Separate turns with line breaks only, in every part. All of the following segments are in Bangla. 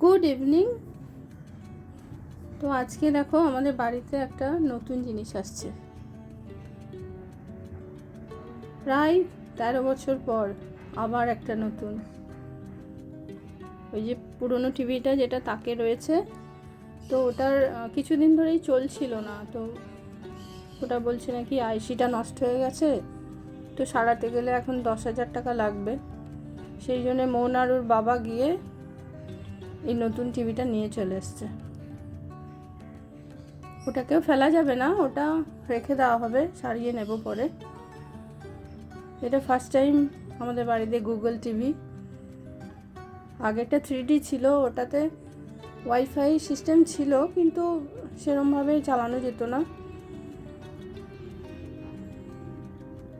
গুড ইভিনিং তো আজকে দেখো আমাদের বাড়িতে একটা নতুন জিনিস আসছে। প্রায় তেরো বছর পর আবার একটা নতুন। ওই যে পুরনো টিভিটা যেটা তাকে রয়েছে, তো ওটার কিছুদিন ধরেই চলছিল না। তো ওটা বলছে নাকি আইসিটা নষ্ট হয়ে গেছে, তো সারাতে গেলে এখন দশ হাজার টাকা লাগবে। সেই জন্য মন আর বাবা গিয়ে এই নতুন টিভিটা নিয়ে চলে এসছে। ওটাকেও ফেলা যাবে না, ওটা রেখে দেওয়া হবে, সারিয়ে নেব পরে। এটা ফার্স্ট টাইম আমাদের বাড়িতে গুগল টিভি আগেরটা থ্রি ডি ছিল, ওটাতে ওয়াইফাই সিস্টেম ছিল, কিন্তু সেরমভাবে চালানো যেত না।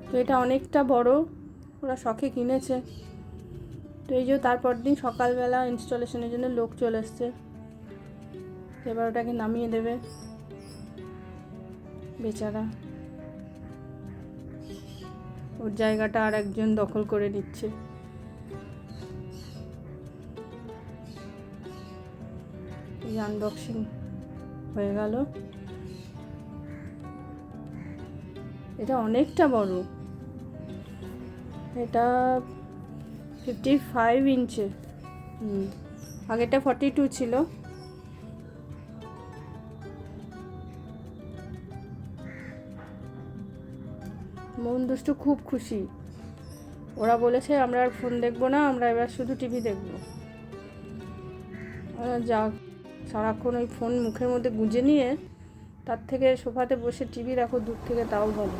তো এটা অনেকটা বড়, ওরা শখে কিনেছে। তো এই যে তারপর দিন সকালবেলা ইনস্টলেশনের জন্য লোক চলে এসছে। এবার ওটাকে নামিয়ে দেবে। বেচারা। ওর জায়গাটা আর একজন দখল করে নিচ্ছে। এই আনবক্সিং হয়ে গেল। এটা অনেকটা বড়। এটা ফিফটি ফাইভ ইঞ্চে হুম, আগেরটা ফর্টি টু ছিল। মন দুষ্টু খুব খুশি। ওরা বলেছে, আমরা আর ফোন দেখব না, আমরা এবার শুধু টিভি দেখব। যাক, সারাক্ষণ ওই ফোন মুখের মধ্যে গুঁজে নিয়ে তার থেকে সোফাতে বসে টিভি দেখো, দূর থেকে তাও ভালো।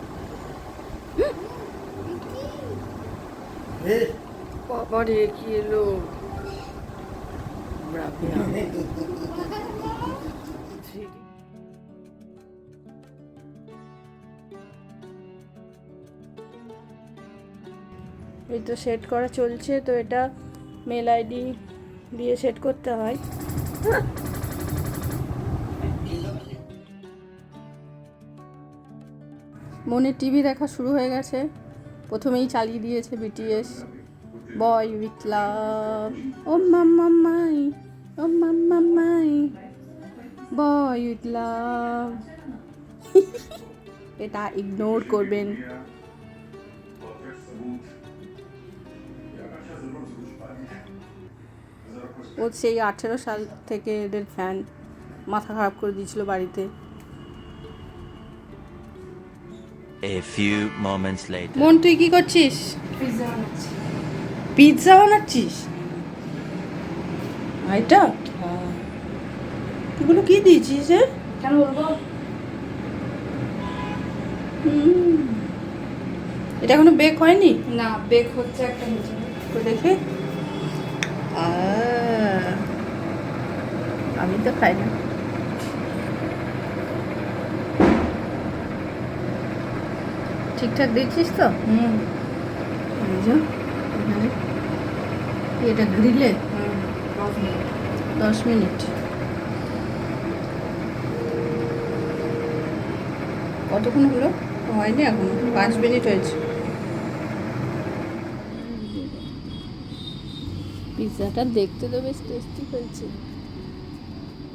এই তো সেট করা চলছে, তো এটা মেল আইডি দিয়ে সেট করতে হয়। মনে টিভি দেখা শুরু হয়ে গেছে। প্রথমেই চালিয়ে দিয়েছে BTS boy with love oh mamma mia oh mamma mia boy with love এটা ইগনোর করবেন। ও সেই আঠেরো সাল থেকে এদের ফ্যান মাথা খারাপ করে দিয়েছিল বাড়িতে।
A few moments later.
মন তুই কি করছিস?
বানাচ্ছি।
পিৎজা বানাচ্ছিস? এটা এগুলো কি দিয়েছিস রে?
কেন বলব?
এটা এখনও বেক হয়নি?
না বেক হচ্ছে একটা হচ্ছে
দেখে। আমি তো খাই না। ঠিকঠাক দিচ্ছিস তো?
হুম।
এখানে। কি এটা গ্রিলে
হুম দশ মিনিট।
কতক্ষণ হলো? হয়নি এখন। পাঁচ মিনিট হয়েছে। পিৎজাটা দেখতে তো বেশ টেস্টি হয়েছে।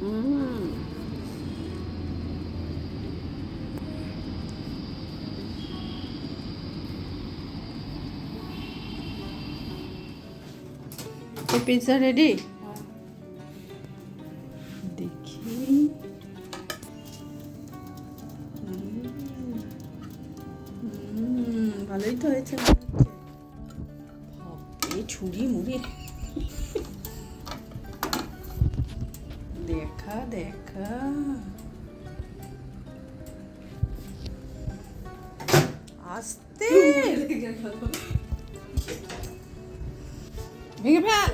উম। তো পিৎজা রেডি দেখি। ভালোই তো হয়েছে ছুরি মুড়ি। দেখা দেখা। আস্তে। ভেঙে ফেল।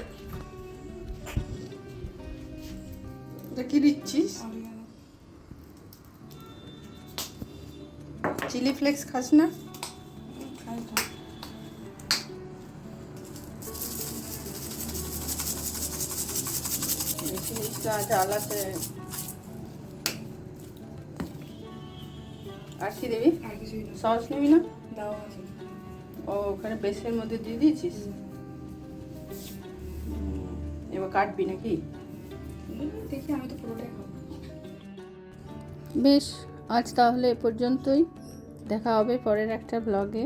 চিলি ফ্লেক্স খাস না? জিনিসটা জ্বালাতে আর কি দেবি?
আর
সস নিবি না? ও ওখানে পেস্টের মধ্যে দিয়ে দিয়েছিস? এবার কাটবি নাকি?
দেখি আমি তো পুরোটাই
বেশ আজ তাহলে এ পর্যন্তই। দেখা হবে পরের একটা ব্লগে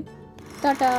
টাটা!